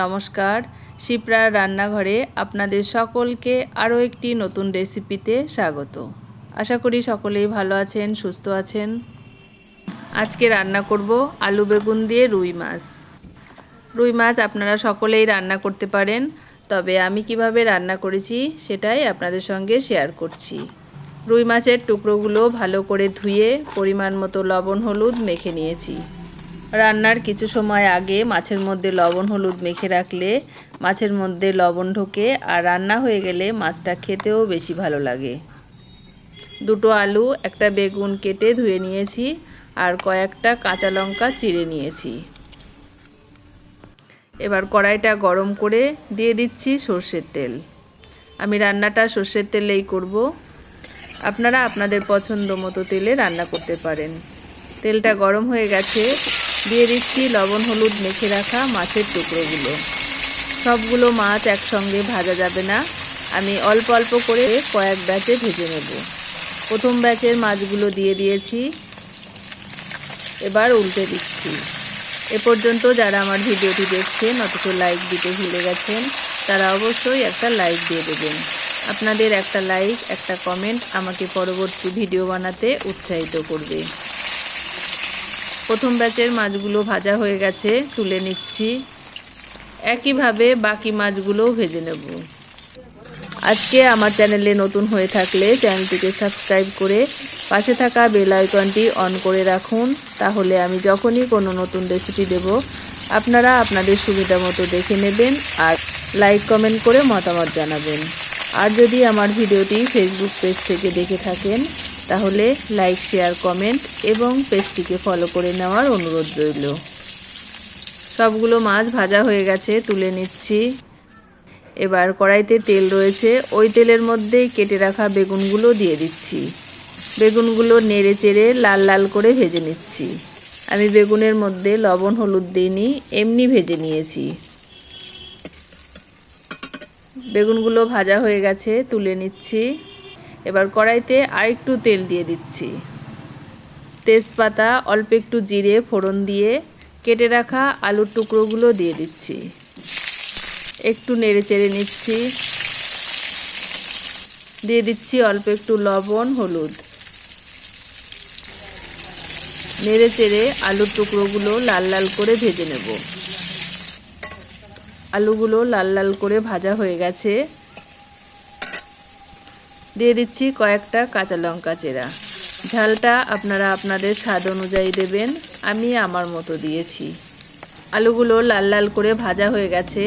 নমস্কার। শিপ্রার রান্নাঘরে আপনাদের সকলকে আরও একটি নতুন রেসিপিতে স্বাগত। আশা করি সকলেই ভালো আছেন, সুস্থ আছেন। আজকে রান্না করব আলু বেগুন দিয়ে রুই মাছ। রুই মাছ আপনারা সকলেই রান্না করতে পারেন, তবে আমি কীভাবে রান্না করেছি সেটাই আপনাদের সঙ্গে শেয়ার করছি। রুই মাছের টুকরোগুলো ভালো করে ধুয়ে পরিমাণ মতো লবণ, হলুদ মেখে নিয়েছি। রান্নার কিছু সময় আগে মাছের মধ্যে লবণ, হলুদ মেখে রাখলে মাছের মধ্যে লবণ ঢোকে আর রান্না হয়ে গেলে মাছটা খেতেও বেশি ভালো লাগে। দুটো আলু, একটা বেগুন কেটে ধুয়ে নিয়েছি আর কয়েকটা কাঁচা লঙ্কা চিড়ে নিয়েছি। এবার কড়াইটা গরম করে দিয়ে দিচ্ছি সর্ষের তেল। আমি রান্নাটা সর্ষের তেলেই করব। আপনারা আপনাদের পছন্দ মতো তেলে রান্না করতে পারেন। তেলটা গরম হয়ে গেছে দিয়ে দিচ্ছি লবণ, হলুদ মেখে রাখা মাছের টুকরোগুলো। সবগুলো মাছ একসঙ্গে ভাজা যাবে না। আমি অল্প অল্প করে কয়েক ব্যাচে ভেজে নেব। প্রথম ব্যাচের মাছগুলো দিয়ে দিয়েছি। এবার উল্টে দিচ্ছি। এ পর্যন্ত যারা আমার ভিডিওটি দেখছেন, অথচ লাইক দিতে ভুলে গেছেন, তারা অবশ্যই একটা লাইক দিয়ে দেবেন। আপনাদের একটা লাইক, একটা কমেন্ট আমাকে পরবর্তী ভিডিও বানাতে উৎসাহিত করবে। প্রথম ব্যাচের মাছগুলো ভাজা হয়ে গেছে, তুলে নিচ্ছি। একইভাবে বাকি মাছগুলোও ভেজে নেব। আজকে আমার চ্যানেলে নতুন হয়ে থাকলে চ্যানেলটিকে সাবস্ক্রাইব করে পাশে থাকা বেল আইকনটি অন করে রাখুন। তাহলে আমি যখনই কোনো নতুন রেসিপি দেব, আপনারা আপনাদের সুবিধা মতো দেখে নেবেন আর লাইক, কমেন্ট করে মতামত জানাবেন। আর যদি আমার ভিডিওটি ফেসবুক পেজ থেকে দেখে থাকেন তাহলে লাইক শেয়ার কমেন্ট এবং পেজটিকে ফলো করে নেওয়ার অনুরোধ রইল। সবগুলো মাছ ভাজা হয়ে গেছে, তুলে নিচ্ছি। এবার কড়াইতে তেল রয়েছে, ওই তেলের মধ্যেই কেটে রাখা বেগুনগুলো দিয়ে দিচ্ছি। বেগুনগুলো নেড়ে চেড়ে লাল লাল করে ভেজে নিচ্ছি। আমি বেগুনের মধ্যে লবণ, হলুদ, দিইনি, এমনি ভেজে নিয়েছি। বেগুনগুলো ভাজা হয়ে গেছে, তুলে নিচ্ছি। এবার কড়াইতে আরেকটু তেল দিয়ে দিচ্ছি। তেজপাতা অল্প একটু জিরে, ফোড়ন দিয়ে কেটে রাখা আলুর টুকরোগুলো দিয়ে দিচ্ছি। একটু নেড়ে চেড়ে নিচ্ছি। দিয়ে দিচ্ছি অল্প একটু লবণ, হলুদ। নেড়ে চেড়ে আলুর টুকরোগুলো লাল লাল করে ভেজে নেব। আলুগুলো লাল লাল করে ভাজা হয়ে গেছে। দিয়ে দিচ্ছি কয়েকটা কাঁচা লঙ্কা চেরা। ঝালটা আপনারা আপনাদের স্বাদ অনুযায়ী দেবেন, আমি আমার মতো দিয়েছি। আলুগুলো লাল লাল করে ভাজা হয়ে গেছে,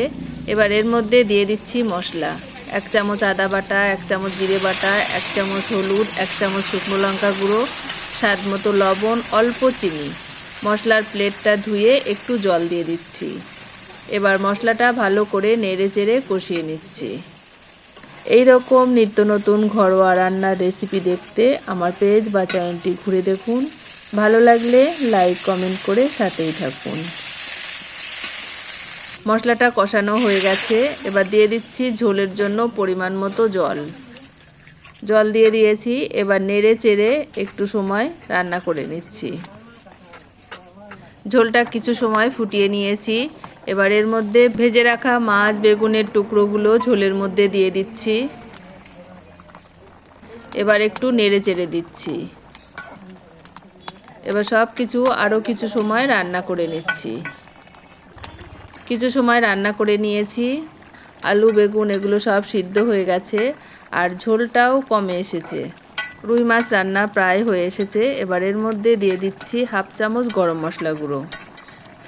এবার এর মধ্যে দিয়ে দিচ্ছি মশলা। এক চামচ আদা বাটা, এক চামচ জিরে বাটা, এক চামচ হলুদ, এক চামচ শুকনো লঙ্কা গুঁড়ো, স্বাদ মতো লবণ, অল্প চিনি। মশলার প্লেটটা ধুয়ে একটু জল দিয়ে দিচ্ছি। এবার মশলাটা ভালো করে নেড়ে চেড়ে কষিয়ে নিচ্ছি। এই রকম নিত্য নতুন ঘরোয়া রান্নার রেসিপি দেখতে আমার পেজ বা চ্যানেলটি ঘুরে দেখুন। ভালো লাগলে লাইক কমেন্ট করে সাথেই থাকুন। মশলাটা কষানো হয়ে গেছে। এবার দিয়ে দিচ্ছি ঝোলের জন্য পরিমাণ মতো জল। জল দিয়ে দিয়েছি। এবার নেড়ে চেড়ে একটু সময় রান্না করে নিচ্ছি। ঝোলটা কিছু সময় ফুটিয়ে নিয়েছি। এবার এর মধ্যে ভেজে রাখা মাছ, বেগুনের টুকরোগুলো ঝোলের মধ্যে দিয়ে দিচ্ছি। এবার একটু নেড়ে চেড়ে দিচ্ছি। এবার সব কিছু আরও কিছু সময় রান্না করে নিচ্ছি। কিছু সময় রান্না করে নিয়েছি। আলু, বেগুন এগুলো সব সিদ্ধ হয়ে গেছে আর ঝোলটাও কমে এসেছে। রুই মাছ রান্না প্রায় হয়ে এসেছে। এবার এর মধ্যে দিয়ে দিচ্ছি হাফ চামচ গরম মশলা গুঁড়ো।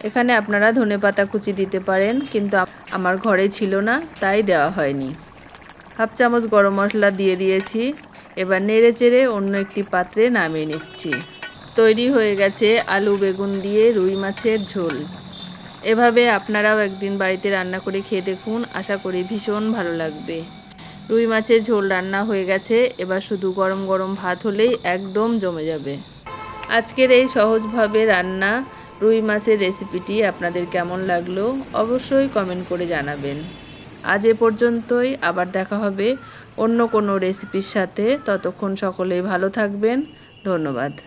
এখানে আপনারা ধনে পাতা কুচি দিতে পারেন, কিন্তু আমার ঘরে ছিল না, তাই দেওয়া হয়নি। হাফ চামচ গরম মশলা দিয়ে দিয়েছি। এবার নেড়ে চেড়ে অন্য একটি পাত্রে নামিয়ে নিচ্ছি। তৈরি হয়ে গেছে আলু বেগুন দিয়ে রুই মাছের ঝোল। এভাবে আপনারাও একদিন বাড়িতে রান্না করে খেয়ে দেখুন, আশা করি ভীষণ ভালো লাগবে। রুই মাছের ঝোল রান্না হয়ে গেছে, এবার শুধু গরম গরম ভাত হলেই একদম জমে যাবে। আজকের এই সহজভাবে রান্না রুই মাছের রেসিপিটি আপনাদের কেমন লাগল অবশ্যই কমেন্ট করে জানাবেন। আজ এ পর্যন্তই, আবার দেখা হবে অন্য কোনো রেসিপির সাথে। ততক্ষণ সকলেই ভালো থাকবেন। ধন্যবাদ।